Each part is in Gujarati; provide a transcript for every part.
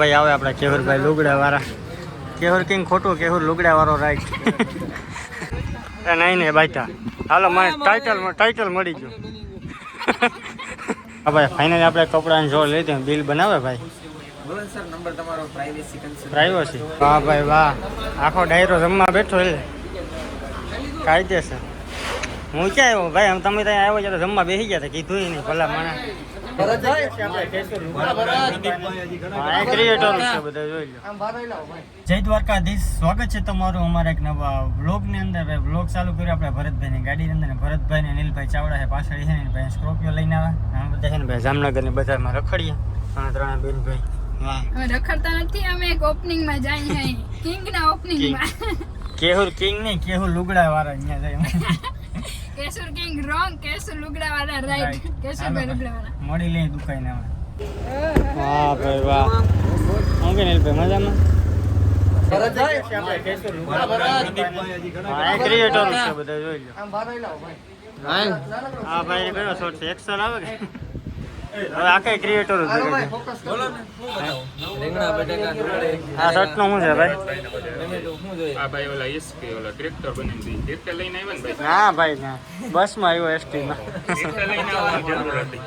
ભાઈ આવે આપણા કેહુરભાઈ લુગડા વાળા કેહુર કિંગ ખોટું કેહુર લુગડા વાળો રાઈટ નહીં નહીં બાઈટા. હાલો મને ટાઇટલ ટાઇટલ મળી ગયું. હા ભાઈ ફાઇનલી આપણે કપડાની જોડ લીધી બિલ બનાવે ભાઈ? બોલો સર નંબર તમારો પ્રાઇવેસી વાહ ભાઈ વાહ. આખો ડાયરો જમવા બેઠો એટલે કાયદેસર. હું ક્યાં આવ્યો? ભાઈ આમ તમે ત્યાં આવ્યો ત્યારે જમવા બેસી ગયા હતા. કીધું નહીં ભલા મને જય દ્વારકાધીશ સ્વાગત છે તમારું અમારા એક નવા વ્લોગની અંદર વ્લોગ ચાલુ કર્યો આપણે ભરતભાઈની ગાડીની અંદર ભરતભાઈ ને નીલભાઈ ચાવડા છે પાછળ છે ને ભાઈ સ્કોર્પિયો લઈને આવે અમે બધા છે ને ભાઈ જામનગરની બજારમાં રખડીએ અને ત્રણ બેન ભાઈ રખડતા નથી અમે એક ઓપનિંગમાં જઈએ કિંગ ના ઓપનિંગમાં કેહુર કિંગ નહીં કેહુર લુગડા વાળા અહીંયા જાય કેશુર કિંગ રોંગ કેશુર લુગડાવાળા રાઈટ કેસર ભાઈ લુગડા વાળા મળી લે દુકાઈને અમે વાહ ભાઈ વાહ. હું કે નીલભાઈ મજામાં creator છે બધા. જોઈ લો. હા ભાઈ. કયો શોટ છે. એક્શન આવે કે? હવે આખા ક્રિએટર જ છે બોલો ને રીંગણા બટાકા આ શર્ટનું શું છે ભાઈ? શું જોઈએ આ ભાઈ ઓલા એસપી ઓલા ટ્રેક્ટર બની ટ્રેક્ટર લઈને આવ્યા ને ભાઈ? ના ભાઈ ના. બસમાં આવ્યો એસટી માં. ટ્રેક્ટર લઈને આવવાની જરૂર હતી.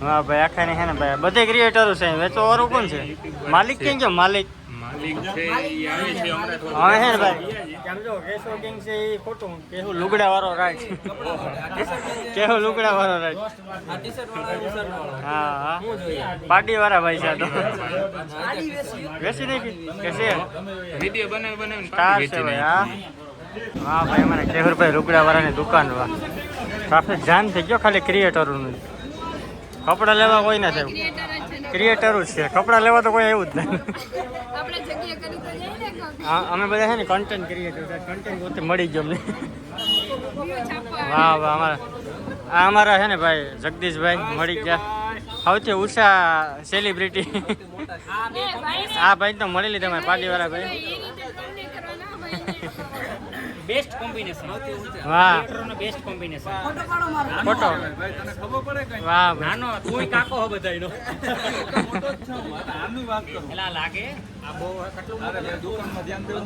હા ભાઈ આખા ને હે ને ભાઈ. બધે ક્રિએટરો છે. વેચો વાળું કોણ છે? માલિક કેમ છે? માલિક. માલિક છે ઈ આવે છે હમણાં થોડું હા હે ભાઈ. કેમ જો કેશો કિંગ છે એ ખોટું. કેવું લુગડા વાળો રાખ કેવું લુગડા વાળો રાખ આ ટી શર્ટ વાળા ટી શર્ટ વાળા. હા હા. શું જોઈએ? પાર્ટી વાળા ભાઈ છે તો. વેચી નાખી? કે છે? વીડિયો બનાવી બનાવીને સ્ટાર છે ભાઈ હા. હા ભાઈ અમારે કેહુરભાઈ લુગડા વાળાની દુકાન વા ટ્રાફિક જામ થઈ ગયો ખાલી ક્રિએટરોનું કપડાં લેવા કોઈ ના થયું ક્રિએટર જ છે. કપડાં લેવા તો કોઈ એવું જ નહીં. આપણે જગ્યા કરી તો જઈએ ને હા અમે બધા છે ને કન્ટેન્ટ ક્રિએટર કન્ટેન્ટ પોતે મળી ગયો અમને. વાહ વાહ અમારા આ અમારા છે ને ભાઈ જગદીશભાઈ મળી ગયા. સૌથી ઉષા સેલિબ્રિટી આ ભાઈ તો મળી લીધા અમારા પાર્ટી વાળા ભાઈ. બેસ્ટ કોમ્બિનેશન વાહ. બેસ્ટ કોમ્બિનેશન ફોટો વાહ નાનો. તુંય કાકો હો બધાયનો. એલા લાગે? આ બહુ કેટલું દેવું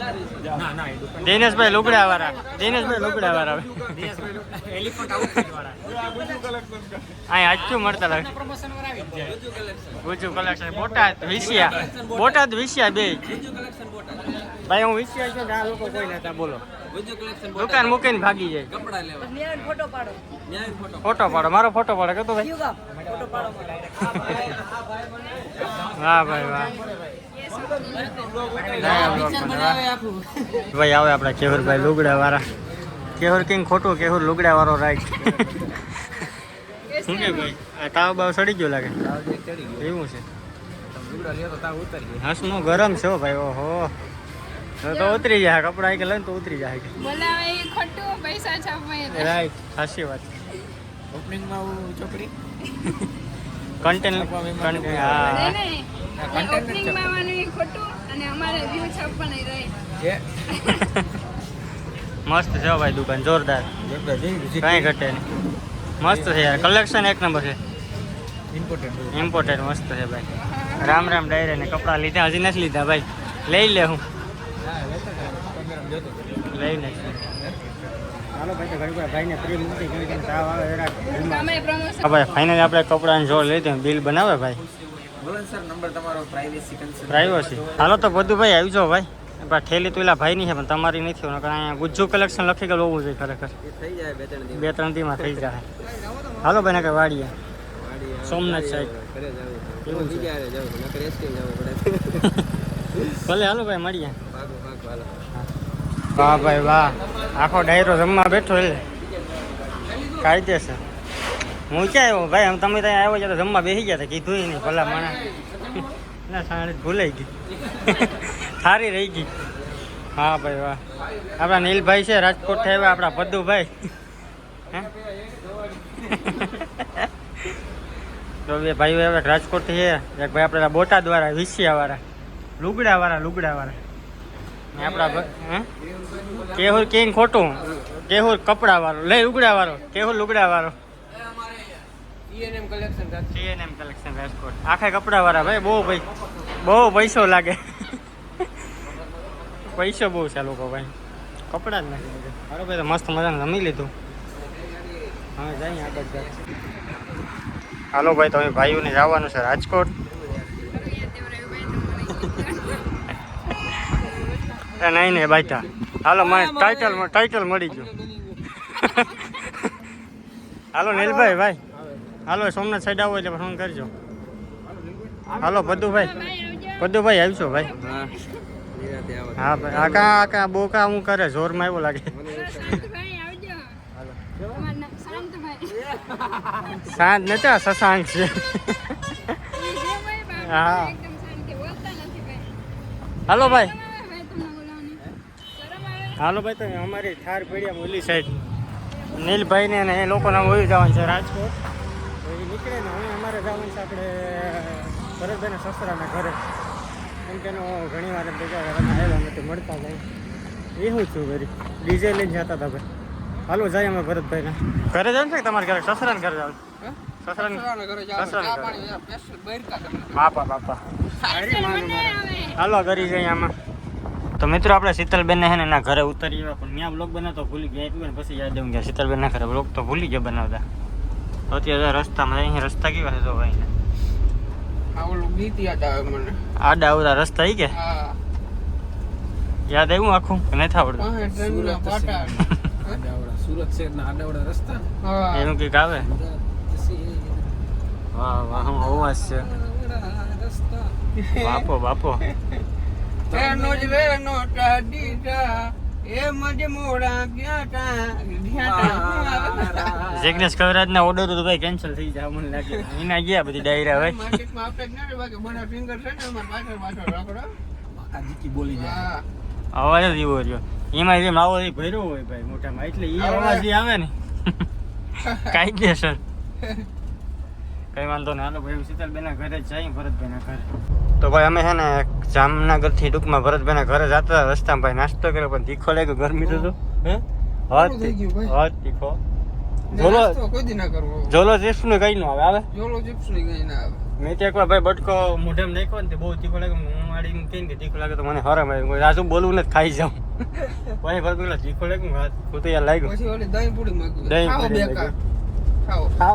ના ના દિનેશભાઈ લુગડા વાળા દિનેશભાઈ લુગડા વાળા એલિફન્ટ આઉટફિટ વાળા આ આજુ મળતા લાગે. પ્રમોશન વાર આવી જ જાય ગુજુ કલેક્શન બોટાદ વિસિયા બોટાદ વિસિયા બે ભાઈ હું વિસિયા છું આ લોકો કોઈ નતા બોલો. ગુજુ કલેક્શન દુકાન મૂકીને ભાગી જાય. કપડા લેવા. ન્યાય ફોટો ફોટો પાડો. મારો ફોટો પાડો કતો ભાઈ? વાહ ભાઈ વાહ. ભાઈ આવે આપણા કેહુરભાઈ લુગડા વાળા કેહુર કિંગ ખોટું કેહુર લુગડા વાળો રાઈટ. શું કે ભાઈ? આ તાવ બાવ સડી ગયો લાગે. એવું છે. હસમો ગરમ છે હો ભાઈ ઓહો. તો ઉતરી જાય કપડા કે લઈને તો ઉતરી જાય બોલાવે એ ખોટું પૈસા છાપવા રાઈટ સાચી વાત. ઓપનિંગમાં હું. ચોપડી કન્ટેન્ટ કન્ટેન્ટ હા ઓપનિંગમાં એ ખોટું અને અમારે વ્યૂ છાપવાની રહી. મસ્ત છે ભાઈ દુકાન જોરદાર. કાંઈ ઘટે નહીં. મસ્ત છે યાર. કલેક્શન એક નંબર છે. ઇમ્પોર્ટન્ટ ઇમ્પોર્ટેડ મસ્ત છે ભાઈ. રામ રામ ડાયરે ને કપડાં લીધા હજી નથી લીધા ભાઈ. લઈ લે હું. લઈ નાખીએ ભાઈ કે ફાઇનલી આપણે કપડાની જોડ લીધી બિલ બનાવે ભાઈ? બોલો સર નંબર તમારો પ્રાઇવેસી હાલો તો બધું ભાઈ આવી જાઓ ભાઈ. પણ ઠેલી તો એલા ભાઈની છે પણ તમારી નથી નકર અહીંયા ગુજ્જુ કલેક્શન લખી ગયેલું હોવું જોઈએ ખરેખર. એ થઈ જાય બે ત્રણ દીમાં થઈ જાય. હાલો ભાઈ નકર વાડીએ. સોમનાથ ઘરે છે. ભલે, હાલો ભાઈ, મળીએ. વાહ ભાઈ, વાહ. આખો ડાયરો જમવા બેઠો એટલે કાયદેસર. હું ક્યાં આવ્યો? ભાઈ તમે ત્યાં આવ્યો તો જમવા બેસી ગયા હતા. કીધું નહીં, ભલા મને ના સાડી ભૂલાઈ ગઈ. સારી રહી ગઈ. હા, ભાઈ, વાહ. આપણા નીલભાઈ છે રાજકોટથી આવ્યા, આપણા પદુભાઈ હે? તો બે ભાઈઓ હવે રાજકોટથી છે, એક ભાઈ આપણે બોટાદ વાળા, વિસિયા વાળા. લુગડા વાળા લુગડા વાળા આપણા કેહુર કેન ખોટું. કેહુર કપડા વાળો લઈ લુગડા વાળો કેહુર લુગડા વાળો સીએનએમ કલેક્શન રાજકોટ. આખા કપડા ભાઈ, બહુ ભાઈ બહુ પૈસો લાગે. પૈસો બહુ છે લોકો ભાઈ. કપડાં જ નથી બધું મસ્ત મજાનું રમી લીધું. હા જઈએ આગળ હાલો ભાઈ તમે ભાઈઓને જવાનું છે રાજકોટ. એ નહીં નહીં બાઈટા. હાલો મને ટાઇટલ ટાઇટલ મળી ગયું. હાલો નીલભાઈ ભાઈ. હાલો સોમનાથ સાઈડ આવો એટલે ફોન કરજો. હાલો પદ્દુભાઈ પદ્દુભાઈ આવશો ભાઈ. હા ભાઈ. આ કાં આ કાં બોકા હું કરે? જોરમાં આવ્યો લાગે. શાંત નતા શશાંક છે. હા. હાલો ભાઈ શરમ આવે ભાઈ તમને બોલાવવાની શરમ આવે હાલો ભાઈ તો અમારી થાર પીડિયા ઓલી સાઈડ નીલભાઈ ને એ લોકોના વયું જવાનું છે રાજકોટ. તો એ નીકળે ને હવે અમારે જવાનું છે આપણે ભરતભાઈના સસરાના ઘરે. કેમ કે એનો ઘણી વાર ભેગા ઘરમાં નથી મળતા ભાઈ એ હું છું વરી ડીજે લઈને જતા હતા ભાઈ. હાલો જાય અમે ભરતભાઈના. ઘરે જવાનું છે કે તમારે ઘરે? સસરાને ઘરે જવાનું? હાલો કરી જઈએ આમાં. તો મિત્રો આપણે શીતલબેન ને એના ઘરે ઉતરી આવ્યા પણ ત્યાં બ્લોગ બનાવતો ભૂલી ગયા. એટલે પછી યાદ આવ્યું ગયા શીતલબેન ના ઘરે બ્લોગ તો ભૂલી ગયા બનાવતા. તો અત્યારે રસ્તામાં અહીં રસ્તા કેવા છે તો ભાઈ આડા આવતા રસ્તા કે? યાદ આવ્યું આખું? નથી આવડતું? સુરત શહેરના આડાવડા રસ્તા એનું કંઈક આવે? વાહ વાહ હું અવાજ છે. બાપો બાપો એનો જ વેનો ટાડીટા એ મજ મોડા ગયા જિગ્નેશ કવરાજ ના ઓર્ડર તો ભાઈ કેન્સલ થઈ જાય મને લાગે એના ગયા બધી ડાયરા ભાઈ માર્કેટમાં આપણે જ ના રે બાકી બધા ફિંગર છે ને અમાર પાછળ પાછળ રાખડો આદિકી બોલી જાય. અવાજ જ એવો રહ્યો. એમાં જેમ આવો એ ભર્યો હોય ભાઈ મોટામાં એટલે એ અવાજ આવે ને. કાયદેસર. કઈ વાંધો ના હાલો ભાઈ શીતલબેના ઘરે જાય ભરતભાઈ ના ઘરે. તો ભાઈ અમે છે ને જામનગરથી ટૂંકમાં ભરતભાઈના ઘરે જતા રસ્તામાં ભાઈ નાસ્તો કર્યો પણ તીખો લાગ્યો ગરમી તો હે? હદ તીખો. જોલો જોલો ચિપ્સનું કઈ નો આવે આવે? જોલો ચિપ્સની કઈ ના આવે. મેં ત્યાં એકવાર ભાઈ બટકો મોઢેમાં નાખ્યો ને બહુ તીખો લાગે હું વાળીને કહીને કે તીખો લાગે તો મને હરમ આવે રાજુ બોલવું ને ખાઈ જાઉં. પછી ભરત પેલા તીખો લાગે હાથ હું તો યાર લાગ્યો. પછી ઓલી દહીં દહીં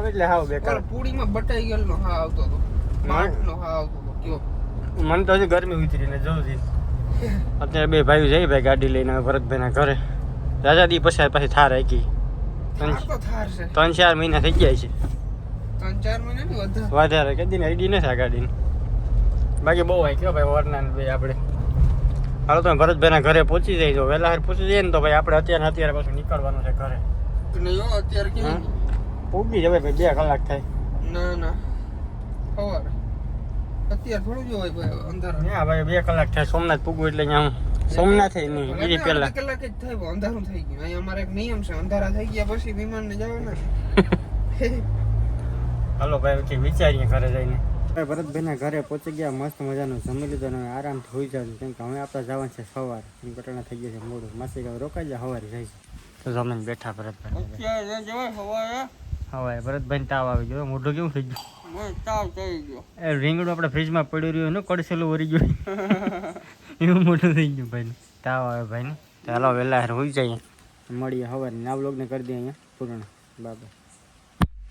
એટલે હાવ બેકાર. ઓલો પૂરીમાં બટાઈ ગયેલો હા આવતો હતો. નો હા આવતો હતો. કયો? મને તો હજી ગરમી ઉતરીને જવું છે. અત્યારે બે ભાઈઓ જઈ ભાઈ ગાડી લઈને ભરતભાઈના ઘરે. રાજા દી પછી પાછી થાર આકી ત્રણ ચાર મહિના થઈ ગયા છે. વધારે. વધારે કદી ને આઈડી નથી આ ગાડીની. બાકી બહુ કયો ભાઈ વરના ભાઈ આપણે. હાલો તમે ભરતભાઈના ઘરે પહોંચી જાય. જો વહેલા પહોંચી જઈએ ને તો ભાઈ આપણે અત્યારે અત્યારે પાછું નીકળવાનું છે ઘરે. અત્યારે પૂગી જવાય ભાઈ બે કલાક થાય. ના ના. સવારે. અત્યારે થોડું જ હોય અંધારું. ના ભાઈ બે કલાક થાય સોમનાથ પૂગવું એટલે હું. સોમનાથ નહીં બીજી પહેલા. કલાક જ થાય અંધારું થઈ ગયું. અહીંયા અમારે એક નિયમ છે અંધારા થઈ ગયા પછી વિમાન ને જવાના હાલો ભાઈ પછી વિચારીએ ઘરે જઈને. ભાઈ ભરતભાઈના ઘરે પહોંચી ગયા મસ્ત મજાનું જમી લીધું અને હવે આરામથી હોઈ જવાનું કેમ કે હવે આપણે જવાનું છે સવાર. ઘટના થઈ ગયા છે મોડું. માસી રોકાઈ જાય સવારે જાય તો જમીને બેઠા ભરતભાઈ. જવાય સવારે. હવે ભરતભાઈ તાવ આવી ગયો. મોઢું કેવું થઈ ગયું? તાવ થઈ ગયો. એ રીંગણું આપણે ફ્રીજમાં પડ્યું રહ્યું ને કડસેલું વરી ગયું. એવું મોટું થઈ ગયું ભાઈને. તાવ આવે ભાઈને. ચાલો વહેલા હાર હોઈ જઈએ. મળીએ હવે. ના બ્લોગને કરી દઈએ અહીંયા. પૂર્ણ. બાબા